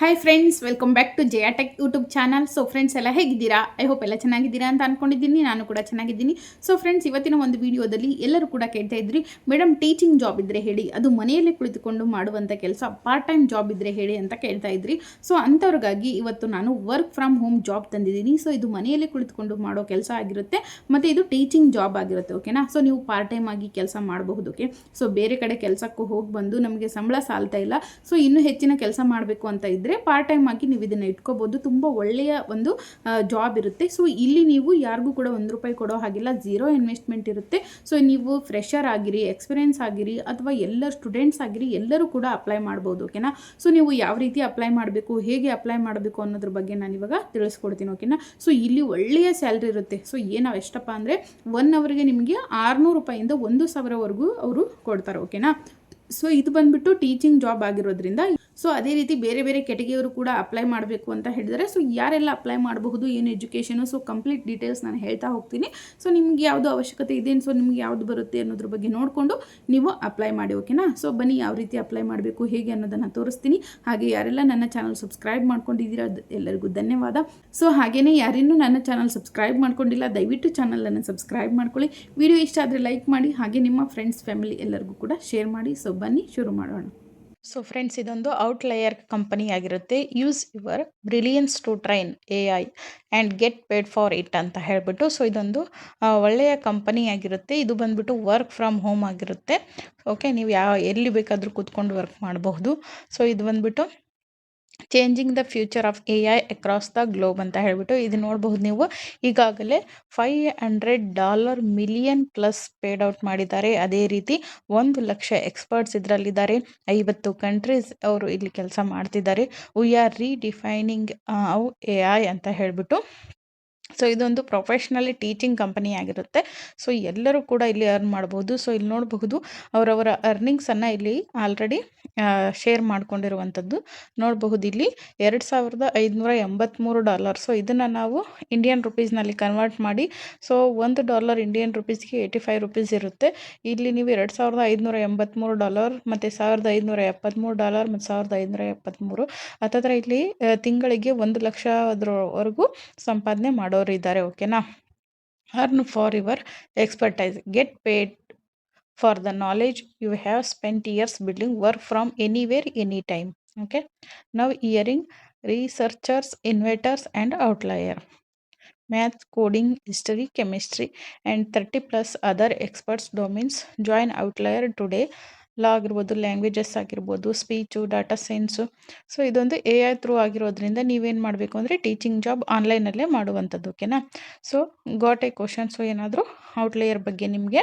Hi friends welcome back to Jaya tech YouTube channel so friends ಎಲ್ಲ ಹೇಗಿದ್ದೀರಾ? I hope ಎಲ್ಲ ಚೆನ್ನಾಗಿದ್ದೀರಾ ಅಂತ ಅನ್ಕೊಂಡಿದ್ದೀನಿ. ನಾನು ಕೂಡ ಚೆನ್ನಾಗಿದ್ದೀನಿ. ಸೊ ಫ್ರೆಂಡ್ಸ್ ಇವತ್ತಿನ ಒಂದು ವಿಡಿಯೋದಲ್ಲಿ ಎಲ್ಲರೂ ಕೂಡ ಕೇಳ್ತಾ ಇದ್ರಿ ಮೇಡಮ್ ಟೀಚಿಂಗ್ ಜಾಬ್ ಇದ್ದರೆ ಹೇಳಿ, ಅದು ಮನೆಯಲ್ಲೇ ಕುಳಿತುಕೊಂಡು ಮಾಡುವಂಥ ಕೆಲಸ ಪಾರ್ಟ್ ಟೈಮ್ ಜಾಬ್ ಇದ್ದರೆ ಹೇಳಿ ಅಂತ ಕೇಳ್ತಾ ಇದ್ರಿ. ಸೊ ಅಂಥವ್ರಿಗಾಗಿ ಇವತ್ತು ನಾನು ವರ್ಕ್ ಫ್ರಮ್ ಹೋಮ್ ಜಾಬ್ ತಂದಿದ್ದೀನಿ. ಸೊ ಇದು ಮನೆಯಲ್ಲೇ ಕುಳಿತುಕೊಂಡು ಮಾಡೋ ಕೆಲಸ ಆಗಿರುತ್ತೆ, ಮತ್ತು ಇದು ಟೀಚಿಂಗ್ ಜಾಬ್ ಆಗಿರುತ್ತೆ ಓಕೆನಾ ಸೊ ನೀವು ಪಾರ್ಟ್ ಟೈಮ್ ಆಗಿ ಕೆಲಸ ಮಾಡಬಹುದು ಓಕೆ ಸೊ ಬೇರೆ ಕಡೆ ಕೆಲಸಕ್ಕೂ ಹೋಗಿ ಬಂದು ನಮಗೆ ಸಂಬಳ ಸಾಲ್ತಾ ಇಲ್ಲ. ಸೊ ಇನ್ನೂ ಹೆಚ್ಚಿನ ಕೆಲಸ ಮಾಡಬೇಕು ಅಂತ ಇದ್ದರೆ ಪಾರ್ಟ್ ಟೈಮ್ ಆಗಿ ನೀವು ಇದನ್ನು ಇಟ್ಕೋಬೋದು. ತುಂಬ ಒಳ್ಳೆಯ ಒಂದು ಜಾಬ್ ಇರುತ್ತೆ. ಸೊ ಇಲ್ಲಿ ನೀವು ಯಾರಿಗೂ ಕೂಡ ಒಂದು ರೂಪಾಯಿ ಕೊಡೋ ಹಾಗಿಲ್ಲ. ಝೀರೋ ಇನ್ವೆಸ್ಟ್ಮೆಂಟ್ ಇರುತ್ತೆ. ಸೊ ನೀವು ಫ್ರೆಷರ್ ಆಗಿರಿ ಎಕ್ಸ್ಪೀರಿಯನ್ಸ್ ಆಗಿರಿ, ಅಥವಾ ಎಲ್ಲ ಸ್ಟೂಡೆಂಟ್ಸ್ ಆಗಿರಿ, ಎಲ್ಲರೂ ಕೂಡ ಅಪ್ಲೈ ಮಾಡ್ಬೋದು ಓಕೆನಾ ಸೊ ನೀವು ಯಾವ ರೀತಿ ಅಪ್ಲೈ ಮಾಡಬೇಕು, ಹೇಗೆ ಅಪ್ಲೈ ಮಾಡಬೇಕು ಅನ್ನೋದ್ರ ಬಗ್ಗೆ ನಾನು ಇವಾಗ ತಿಳಿಸ್ಕೊಡ್ತೀನಿ ಓಕೆನಾ ಸೊ ಇಲ್ಲಿ ಒಳ್ಳೆಯ ಸ್ಯಾಲ್ರಿ ಇರುತ್ತೆ. ಸೊ ಏನು ಎಷ್ಟಪ್ಪ ಅಂದರೆ ಒನ್ ಅವರ್ಗೆ ನಿಮಗೆ ಆರುನೂರು ರೂಪಾಯಿಂದ ಒಂದು ಸಾವಿರವರೆಗೂ ಅವರು ಕೊಡ್ತಾರೆ ಓಕೆನಾ ಸೊ ಇದು ಬಂದ್ಬಿಟ್ಟು ಟೀಚಿಂಗ್ ಜಾಬ್ ಆಗಿರೋದ್ರಿಂದ ಸೊ ಅದೇ ರೀತಿ ಬೇರೆ ಬೇರೆ ಕೆಟಗಿಯವರು ಕೂಡ ಅಪ್ಲೈ ಮಾಡಬೇಕು ಅಂತ ಹೇಳಿದರೆ. ಸೊ ಯಾರೆಲ್ಲ ಅಪ್ಲೈ ಮಾಡಬಹುದು, ಏನು ಎಜುಕೇಷನು ಸೊ ಕಂಪ್ಲೀಟ್ ಡೀಟೇಲ್ಸ್ ನಾನು ಹೇಳ್ತಾ ಹೋಗ್ತೀನಿ. ಸೊ ನಿಮ್ಗೆ ಯಾವುದು ಅವಶ್ಯಕತೆ ಇದೆ ಸೊ ನಿಮ್ಗೆ ಯಾವುದು ಬರುತ್ತೆ ಅನ್ನೋದ್ರ ಬಗ್ಗೆ ನೋಡಿಕೊಂಡು ನೀವು ಅಪ್ಲೈ ಮಾಡಿ ಓಕೆನಾ ಸೊ ಬನ್ನಿ ಯಾವ ರೀತಿ ಅಪ್ಲೈ ಮಾಡಬೇಕು, ಹೇಗೆ ಅನ್ನೋದನ್ನು ತೋರಿಸ್ತೀನಿ. ಹಾಗೆ ಯಾರೆಲ್ಲ ನನ್ನ ಚಾನಲ್ ಸಬ್ಸ್ಕ್ರೈಬ್ ಮಾಡ್ಕೊಂಡಿದ್ದೀರಾ ಎಲ್ಲರಿಗೂ ಧನ್ಯವಾದ. ಸೊ ಹಾಗೆಯೇ ಯಾರಿನ್ನೂ ನನ್ನ ಚಾನಲ್ ಸಬ್ಸ್ಕ್ರೈಬ್ ಮಾಡ್ಕೊಂಡಿಲ್ಲ, ದಯವಿಟ್ಟು ಚಾನಲನ್ನು ಸಬ್ಸ್ಕ್ರೈಬ್ ಮಾಡ್ಕೊಳ್ಳಿ. ವಿಡಿಯೋ ಇಷ್ಟ ಆದರೆ ಲೈಕ್ ಮಾಡಿ, ಹಾಗೆ ನಿಮ್ಮ ಫ್ರೆಂಡ್ಸ್ ಫ್ಯಾಮಿಲಿ ಎಲ್ಲರಿಗೂ ಕೂಡ ಶೇರ್ ಮಾಡಿ. ಸೊ ಬನ್ನಿ, ಶುರು ಮಾಡೋಣ. ಸೊ ಫ್ರೆಂಡ್ಸ್ ಇದೊಂದು ಔಟ್ಲಯರ್ ಕಂಪನಿ ಆಗಿರುತ್ತೆ. Use your brilliance to train A I and get paid for it ಅಂತ ಹೇಳಿಬಿಟ್ಟು ಸೊ ಇದೊಂದು ಒಳ್ಳೆಯ ಕಂಪನಿ ಆಗಿರುತ್ತೆ. ಇದು ಬಂದುಬಿಟ್ಟು ವರ್ಕ್ ಫ್ರಮ್ ಹೋಮ್ ಆಗಿರುತ್ತೆ. ಓಕೆ ನೀವು ಯಾವ ಎಲ್ಲಿ ಬೇಕಾದರೂ ಕೂತ್ಕೊಂಡು ವರ್ಕ್ ಮಾಡಬಹುದು. ಸೊ ಇದು ಬಂದುಬಿಟ್ಟು changing the future of A I across the globe ಅಂತ ಹೇಳ್ಬಿಟ್ಟು ಇದು ನೋಡಬಹುದು ನೀವು. ಈಗಾಗಲೇ five hundred dollar million plus paid out ಮಾಡಿದ್ದಾರೆ. ಅದೇ ರೀತಿ ಒಂದು ಲಕ್ಷ ಎಕ್ಸ್ಪರ್ಟ್ಸ್ ಇದರಲ್ಲಿದ್ದಾರೆ. ಐವತ್ತು ಕಂಟ್ರೀಸ್ ಅವರು ಇಲ್ಲಿ ಕೆಲಸ ಮಾಡ್ತಿದ್ದಾರೆ. We are redefining A I ಅಂತ ಹೇಳ್ಬಿಟ್ಟು. ಸೊ ಇದೊಂದು ಪ್ರೊಫೆಷ್ನಲಿ ಟೀಚಿಂಗ್ ಕಂಪನಿ ಆಗಿರುತ್ತೆ. ಸೊ ಎಲ್ಲರೂ ಕೂಡ ಇಲ್ಲಿ ಅರ್ನ್ ಮಾಡ್ಬೋದು. ಸೊ ಇಲ್ಲಿ ನೋಡಬಹುದು, ಅವರವರ ಅರ್ನಿಂಗ್ಸನ್ನು ಇಲ್ಲಿ ಆಲ್ರೆಡಿ ಶೇರ್ ಮಾಡ್ಕೊಂಡಿರುವಂಥದ್ದು. ನೋಡಬಹುದು ಇಲ್ಲಿ ಎರಡು ಸಾವಿರದ ಐದುನೂರ ಎಂಬತ್ತ್ಮೂರು ಡಾಲರ್ ಸೊ ಇದನ್ನು ನಾವು ಇಂಡಿಯನ್ ರುಪೀಸ್ನಲ್ಲಿ ಕನ್ವರ್ಟ್ ಮಾಡಿ ಸೊ ಒಂದು ಡಾಲರ್ ಇಂಡಿಯನ್ ರುಪೀಸ್ಗೆ ಏಯ್ಟಿ ಫೈವ್ ರುಪೀಸ್ ಇರುತ್ತೆ. ಇಲ್ಲಿ ನೀವು ಎರಡು ಸಾವಿರದ ಐದುನೂರ ಎಂಬತ್ತ್ಮೂರು ಡಾಲರ್ ಮತ್ತು ಸಾವಿರದ ಐದುನೂರ ಎಪ್ಪತ್ತ್ಮೂರು ಡಾಲರ್ ಮತ್ತು ಸಾವಿರದ ಐದುನೂರ ಎಪ್ಪತ್ತ್ಮೂರು ಹತ್ತತ್ರ ಇಲ್ಲಿ ತಿಂಗಳಿಗೆ ಒಂದು ಲಕ್ಷ ಸಂಪಾದನೆ ಸಂಪಾದನೆ ಮಾಡೋರು ಇದ್ದಾರೆ ಓಕೆನಾ earn for your expertise get paid for the knowledge you have spent years building work from anywhere anytime okay now hearing researchers innovators and outlier math coding history chemistry and 30 plus other experts domains join outlier today law ಆಗಿರ್ಬೋದು, languages ಆಗಿರ್ಬೋದು, speech, data science. So, ಇದೊಂದು A I through ಆಗಿರೋದ್ರಿಂದ ನೀವೇನು ಮಾಡಬೇಕು ಅಂದರೆ teaching job ಆನ್ಲೈನಲ್ಲೇ ಮಾಡುವಂಥದ್ದು, ಓಕೆನಾ? ಸೊ ಗಾಟ್ ಎ ಕ್ವಶನ್ಸು ಏನಾದರೂ ಔಟ್ಲೇಯರ್ ಬಗ್ಗೆ ನಿಮಗೆ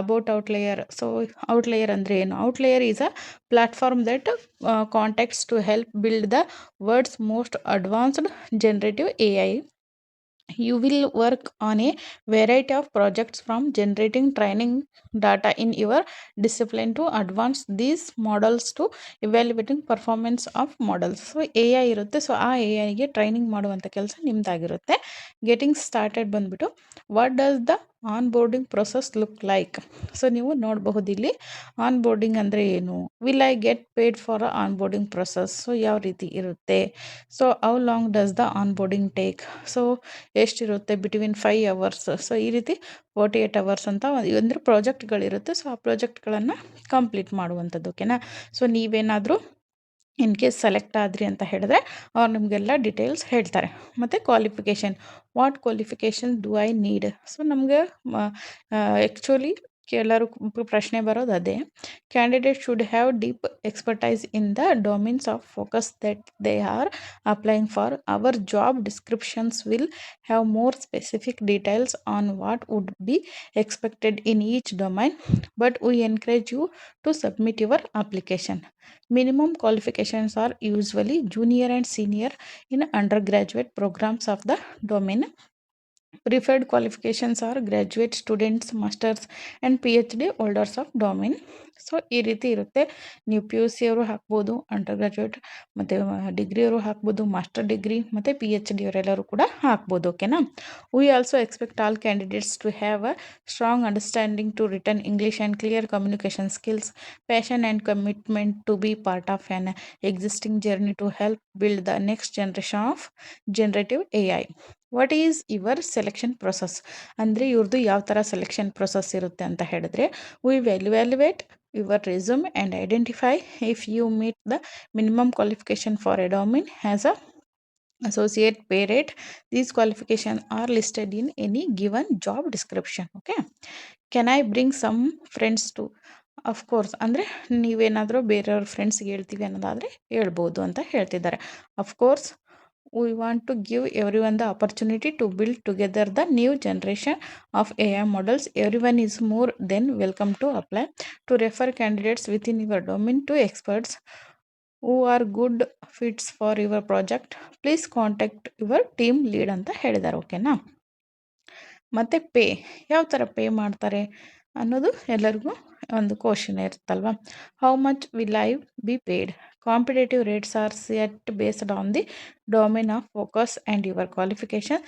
ಅಬೌಟ್ ಔಟ್ಲೇಯರ್ ಸೊ ಔಟ್ಲೇಯರ್ ಅಂದರೆ ಏನು? Outlier is a platform that contacts to help build the world's most advanced generative A I you will work on a variety of projects from generating training data in your discipline to advance these models to evaluating performance of models so A I ಇರುತ್ತೆ so ಆ ಎ ಐಗೆ training ಮಾಡುವಂಥ ಕೆಲಸ getting started started what does the onboarding process look like so ನೀವು ನೋಡಬಹುದು ಇಲ್ಲಿ onboarding ಅಂದರೆ ಏನು? Will I get paid for onboarding process so ಯಾವ ರೀತಿ ಇರುತ್ತೆ? So how long does the onboarding take so ಎಷ್ಟಿರುತ್ತೆ ಬಿಟ್ವೀನ್ ಫೈವ್ ಅವರ್ಸ್ ಸೊ ಈ ರೀತಿ ಫೋರ್ಟಿ ಏಟ್ ಅವರ್ಸ್ ಅಂತ ಅಂದರೆ ಪ್ರಾಜೆಕ್ಟ್ಗಳಿರುತ್ತೆ ಸೊ ಆ ಪ್ರಾಜೆಕ್ಟ್ಗಳನ್ನು ಕಂಪ್ಲೀಟ್ ಮಾಡುವಂಥದ್ದು ಓಕೆನಾ ಸೊ ನೀವೇನಾದರೂ ಇನ್ ಕೇಸ್ ಸೆಲೆಕ್ಟ್ ಆದ್ರಿ ಅಂತ ಹೇಳಿದ್ರೆ ಅವ್ರು ನಿಮಗೆಲ್ಲ ಡೀಟೇಲ್ಸ್ ಹೇಳ್ತಾರೆ. ಮತ್ತು qualification, what qualification do I need? So ನಮಗೆ ಆ್ಯಕ್ಚುಲಿ ಎಲ್ಲರೂ ಪ್ರಶ್ನೆ ಬರೋದು ಅದೇ candidate should have deep expertise in the domains of focus that they are applying for our job descriptions will have more specific details on what would be expected in each domain but we encourage you to submit your application minimum qualifications are usually junior and senior in undergraduate programs of the domain. Preferred qualifications are graduate students, masters, and phd holders of domain. So ಈ ರೀತಿ ಇರುತ್ತೆ. ನೀವು P U ಸಿಯವರು ಹಾಕ್ಬೋದು under graduate ಮತ್ತು ಡಿಗ್ರಿಯವರು ಹಾಕ್ಬೋದು master degree ಮತ್ತು P H D ಅವರೆಲ್ಲರೂ ಕೂಡ ಹಾಕ್ಬೋದು ಓಕೆನಾ we also expect all candidates to have a strong understanding to written English and clear communication skills passion and commitment to be part of an existing journey to help build the next generation of generative A I what is your selection process ಅಂದರೆ ಇವ್ರದ್ದು ಯಾವ ಥರ selection process ಇರುತ್ತೆ ಅಂತ ಹೇಳಿದ್ರೆ we evaluate your resume and identify if you meet the minimum qualification for a domain has a associate pay these these are listed in any given job description okay okay? I bring some friends to of course ಅಂದರೆ ನೀವೇನಾದರೂ ಬೇರೆಯವ್ರ ಫ್ರೆಂಡ್ಸ್ಗೆ ಹೇಳ್ತೀವಿ ಅನ್ನೋದಾದರೆ ಹೇಳ್ಬೋದು ಅಂತ ಹೇಳ್ತಿದ್ದಾರೆ. Of course we want to give every one the opportunity to build together the new generation of A I models every one is more than welcome to apply to refer candidates with in your domain to experts who are good fits for your project please contact your team lead ಅಂತ ಹೇಳಿದ್ದಾರೆ ಓಕೆನಾ ಮತ್ತು pay ಯಾವ ಥರ pay ಮಾಡ್ತಾರೆ ಅನ್ನೋದು ಎಲ್ಲರಿಗೂ ಒಂದು ಕ್ವಶನ್ ಇರುತ್ತಲ್ವ how much will I be paid competitive rates are set based on the domain of focus and your qualification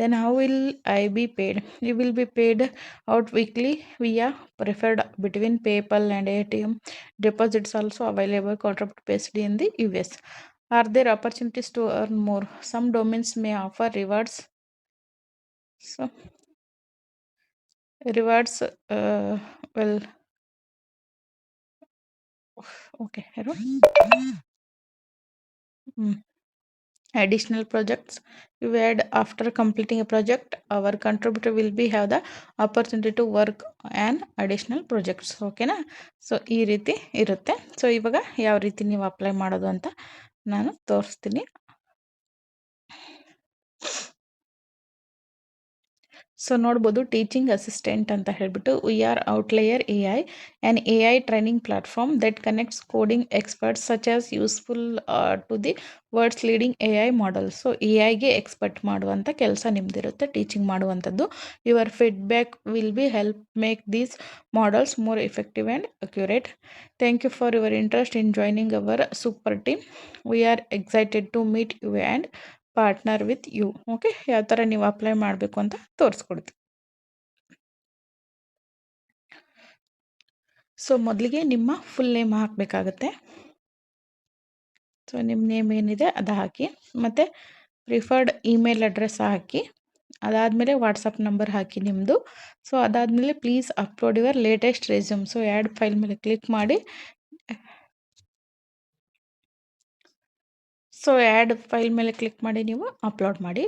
then how will I be paid you will be paid out weekly via preferred between PayPal and A T M deposits also available contract based in the U S are there opportunities to earn more some domains may offer rewards so rewards uh, well okay Hero. Mm. additional projects you add after completing a project our contributor will be have the opportunity to work an additional projects ಓಕೆನಾ so ಈ ರೀತಿ ಇರುತ್ತೆ so ಇವಾಗ ಯಾವ ರೀತಿ ನೀವು apply ಮಾಡೋದು ಅಂತ ನಾನು ತೋರಿಸ್ತೀನಿ ಸೊ ನೋಡ್ಬೋದು ಟೀಚಿಂಗ್ ಅಸಿಸ್ಟೆಂಟ್ ಅಂತ ಹೇಳ್ಬಿಟ್ಟು we are Outlier A I an A I training platform that connects coding experts such as useful to the world's leading A I model so A ಐಗೆ expert ಮಾಡುವಂಥ ಕೆಲಸ ನಿಮ್ದಿರುತ್ತೆ ಟೀಚಿಂಗ್ ಮಾಡುವಂಥದ್ದು. Your feedback will be help make these models more effective and accurate thank you for your interest in joining our super team we are excited to meet you and partner with you okay ಯಾವ ಥರ ನೀವು apply ಮಾಡಬೇಕು ಅಂತ ತೋರಿಸ್ಕೊಡ್ತೀವಿ. So ಮೊದಲಿಗೆ ನಿಮ್ಮ full name ಹಾಕಬೇಕಾಗತ್ತೆ. So ನಿಮ್ಮ ನೇಮ್ ಏನಿದೆ ಅದು ಹಾಕಿ, ಮತ್ತು ಪ್ರಿಫರ್ಡ್ ಇಮೇಲ್ ಅಡ್ರೆಸ್ ಹಾಕಿ, ಅದಾದಮೇಲೆ ವಾಟ್ಸಪ್ ನಂಬರ್ ಹಾಕಿ ನಿಮ್ಮದು ಸೊ ಅದಾದಮೇಲೆ please upload your latest resume so add file ಮೇಲೆ ಕ್ಲಿಕ್ ಮಾಡಿ ಸೊ ಆ್ಯಡ್ ಫೈಲ್ ಮೇಲೆ ಕ್ಲಿಕ್ ಮಾಡಿ ನೀವು ಅಪ್ಲೋಡ್ ಮಾಡಿ.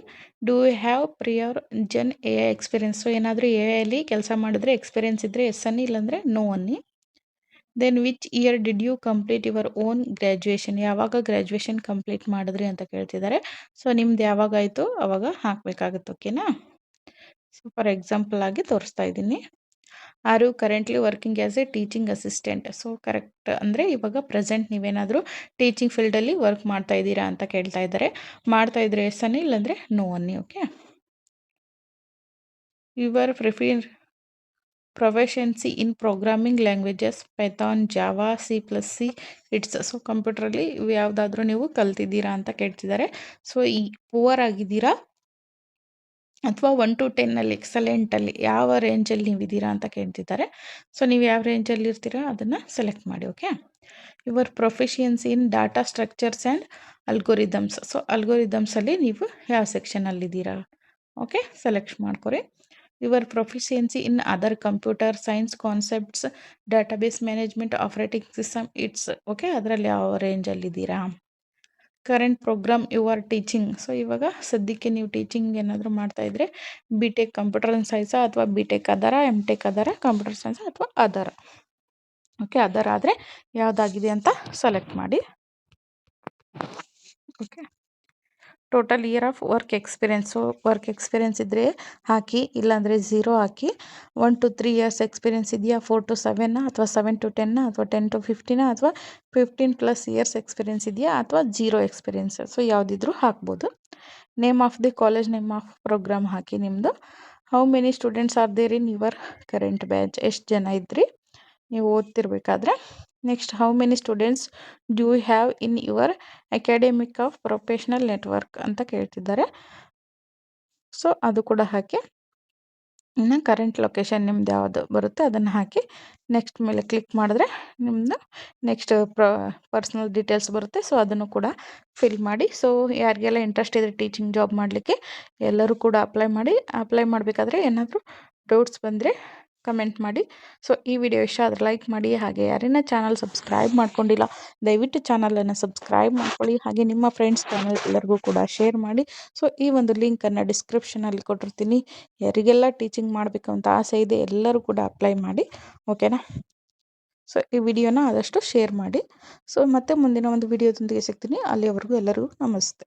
Do you have prior gen A I experience so ಏನಾದರೂ ಎ ಐಲಿ ಕೆಲಸ ಮಾಡಿದ್ರೆ ಎಕ್ಸ್ಪೀರಿಯನ್ಸ್ ಇದ್ದರೆ ಎಸ್ ಅನ್ನಿ, ಇಲ್ಲಾಂದರೆ ನೋ ಅನ್ನಿ. Then which year did you complete your own graduation ಯಾವಾಗ ಗ್ರ್ಯಾಜುಯೇಷನ್ ಕಂಪ್ಲೀಟ್ ಮಾಡಿದ್ರಿ ಅಂತ ಕೇಳ್ತಿದ್ದಾರೆ. ಸೊ ನಿಮ್ದು ಯಾವಾಗಾಯಿತು ಅವಾಗ ಹಾಕಬೇಕಾಗುತ್ತೆ ಓಕೆನಾ ಸೊ ಫಾರ್ ಎಕ್ಸಾಂಪಲ್ ಆಗಿ ತೋರಿಸ್ತಾ ಇದ್ದೀನಿ. Are currently working as a teaching assistant so correct ಅಂದರೆ ಇವಾಗ ಪ್ರೆಸೆಂಟ್ ನೀವೇನಾದರೂ ಟೀಚಿಂಗ್ ಫೀಲ್ಡಲ್ಲಿ ವರ್ಕ್ ಮಾಡ್ತಾ ಇದ್ದೀರಾ ಅಂತ ಕೇಳ್ತಾ ಇದ್ದಾರೆ. ಮಾಡ್ತಾ ಇದ್ರೆ ಎಸ್ ಅನ್ನಿ ಇಲ್ಲಾಂದರೆ ನೋ ಅನ್ನಿ okay your prefer proficiency in programming languages Python Java C plus C it's so ಕಂಪ್ಯೂಟ್ರಲ್ಲಿ ಯಾವುದಾದ್ರೂ ನೀವು ಕಲ್ತಿದ್ದೀರಾ ಅಂತ ಕೇಳ್ತಿದ್ದಾರೆ. ಸೊ ಈ ಪುವರ್ ಆಗಿದ್ದೀರಾ? ಅಥವಾ ಒನ್ ಟು ಟೆನ್ನಲ್ಲಿ ಎಕ್ಸಲೆಂಟಲ್ಲಿ ಯಾವ ರೇಂಜಲ್ಲಿ ನೀವು ಇದ್ದೀರಾ ಅಂತ ಕೇಳ್ತಿದ್ದಾರೆ. ಸೊ, ನೀವು ಯಾವ ರೇಂಜಲ್ಲಿ ಇರ್ತೀರಾ ಅದನ್ನು ಸೆಲೆಕ್ಟ್ ಮಾಡಿ okay your proficiency in data structures and algorithms so ಅಲ್ಗೋರಿದಮ್ಸಲ್ಲಿ ನೀವು ಯಾವ ಸೆಕ್ಷನಲ್ಲಿದ್ದೀರಾ ಓಕೆ ಸೆಲೆಕ್ಟ್ ಮಾಡ್ಕೊರಿ. Your proficiency in other computer science concepts database management operating system it's okay ಅದರಲ್ಲಿ ಯಾವ ರೇಂಜಲ್ಲಿದ್ದೀರಾ current program you are teaching so ಇವಾಗ ಸದ್ಯಕ್ಕೆ ನೀವು ಟೀಚಿಂಗ್ ಏನಾದರೂ ಮಾಡ್ತಾಯಿದ್ರೆ ಬಿ ಟೆಕ್ ಕಂಪ್ಯೂಟರ್ ಸೈನ್ಸಾ ಅಥವಾ ಬಿ ಟೆಕ್ ಅದರ ಎಂ ಟೆಕ್ ಅದರ ಕಂಪ್ಯೂಟರ್ ಸೈನ್ಸ್ ಅಥವಾ ಅದರ ಓಕೆ ಅದರ ಆದರೆ ಯಾವುದಾಗಿದೆ ಅಂತ ಸೆಲೆಕ್ಟ್ ಮಾಡಿ. Okay total year of work experience work experience ಇದ್ದರೆ ಹಾಕಿ, ಇಲ್ಲಾಂದರೆ ಝೀರೋ ಹಾಕಿ one two three years experience ಇದೆಯಾ? ಫೋರ್ ಟು ಸೆವೆನ್ನ ಅಥವಾ ಸೆವೆನ್ ಟು ಟೆನ್ನ ಅಥವಾ ಟೆನ್ ಟು ಫಿಫ್ಟಿನ ಅಥವಾ ಫಿಫ್ಟೀನ್ ಪ್ಲಸ್ ಇಯರ್ಸ್ ಎಕ್ಸ್ಪೀರಿಯೆನ್ಸ್ ಇದೆಯಾ? ಅಥವಾ ಜೀರೋ ಎಕ್ಸ್ಪೀರಿಯೆನ್ಸ್ ಸೊ ಯಾವುದಿದ್ರೂ ಹಾಕ್ಬೋದು. Name of the college name of program ಹಾಕಿ ನಿಮ್ಮದು how many students are there in your current batch ಎಷ್ಟು ಜನ ಇದ್ರಿ? ನೀವು ಓದ್ತಿರ್ಬೇಕಾದ್ರೆ. Next how many students do have in your academic of professional network ಅಂತ ಕೇಳ್ತಿದ್ದಾರೆ. So ಅದು ಕೂಡ ಹಾಕಿ. ಇನ್ನು ಕರೆಂಟ್ ಲೊಕೇಶನ್ ನಿಮ್ದು ಯಾವುದು ಬರುತ್ತೆ ಅದನ್ನು ಹಾಕಿ. ನೆಕ್ಸ್ಟ್ ಮೇಲೆ ಕ್ಲಿಕ್ ಮಾಡಿದ್ರೆ ನಿಮ್ಮದು ನೆಕ್ಸ್ಟ್ ಪ್ರ ಪರ್ಸ್ನಲ್ ಡೀಟೇಲ್ಸ್ ಬರುತ್ತೆ. ಸೊ ಅದನ್ನು ಕೂಡ ಫಿಲ್ ಮಾಡಿ. ಸೊ ಯಾರಿಗೆಲ್ಲ ಇಂಟ್ರೆಸ್ಟ್ ಇದೆ ಟೀಚಿಂಗ್ ಜಾಬ್ ಮಾಡಲಿಕ್ಕೆ ಎಲ್ಲರೂ ಕೂಡ ಅಪ್ಲೈ ಮಾಡಿ. ಅಪ್ಲೈ ಮಾಡಬೇಕಾದ್ರೆ ಏನಾದರೂ ಡೌಟ್ಸ್ ಬಂದರೆ ಕಮೆಂಟ್ ಮಾಡಿ. ಸೊ ಈ ವಿಡಿಯೋ ಇಷ್ಟ ಆದರೆ ಲೈಕ್ ಮಾಡಿ. ಹಾಗೆ ಯಾರನ್ನ ಚಾನಲ್ ಸಬ್ಸ್ಕ್ರೈಬ್ ಮಾಡ್ಕೊಂಡಿಲ್ಲ, ದಯವಿಟ್ಟು ಚಾನಲನ್ನು ಸಬ್ಸ್ಕ್ರೈಬ್ ಮಾಡ್ಕೊಳ್ಳಿ. ಹಾಗೆ ನಿಮ್ಮ ಫ್ರೆಂಡ್ಸ್ ಚಾನಲ್ ಎಲ್ಲರಿಗೂ ಕೂಡ ಶೇರ್ ಮಾಡಿ. ಸೊ ಈ ಒಂದು ಲಿಂಕನ್ನು ಡಿಸ್ಕ್ರಿಪ್ಷನಲ್ಲಿ ಕೊಟ್ಟಿರ್ತೀನಿ. ಯಾರಿಗೆಲ್ಲ ಟೀಚಿಂಗ್ ಮಾಡಬೇಕು ಅಂತ ಆಸೆ ಇದೆ, ಎಲ್ಲರೂ ಕೂಡ ಅಪ್ಲೈ ಮಾಡಿ. ಓಕೆನಾ ಸೊ ಈ ವಿಡಿಯೋನ ಆದಷ್ಟು ಶೇರ್ ಮಾಡಿ. ಸೊ ಮತ್ತೆ ಮುಂದಿನ ಒಂದು ವಿಡಿಯೋದೊಂದಿಗೆ ಸಿಗ್ತೀನಿ. ಅಲ್ಲಿಯವರೆಗೂ ಎಲ್ಲರಿಗೂ ನಮಸ್ತೆ.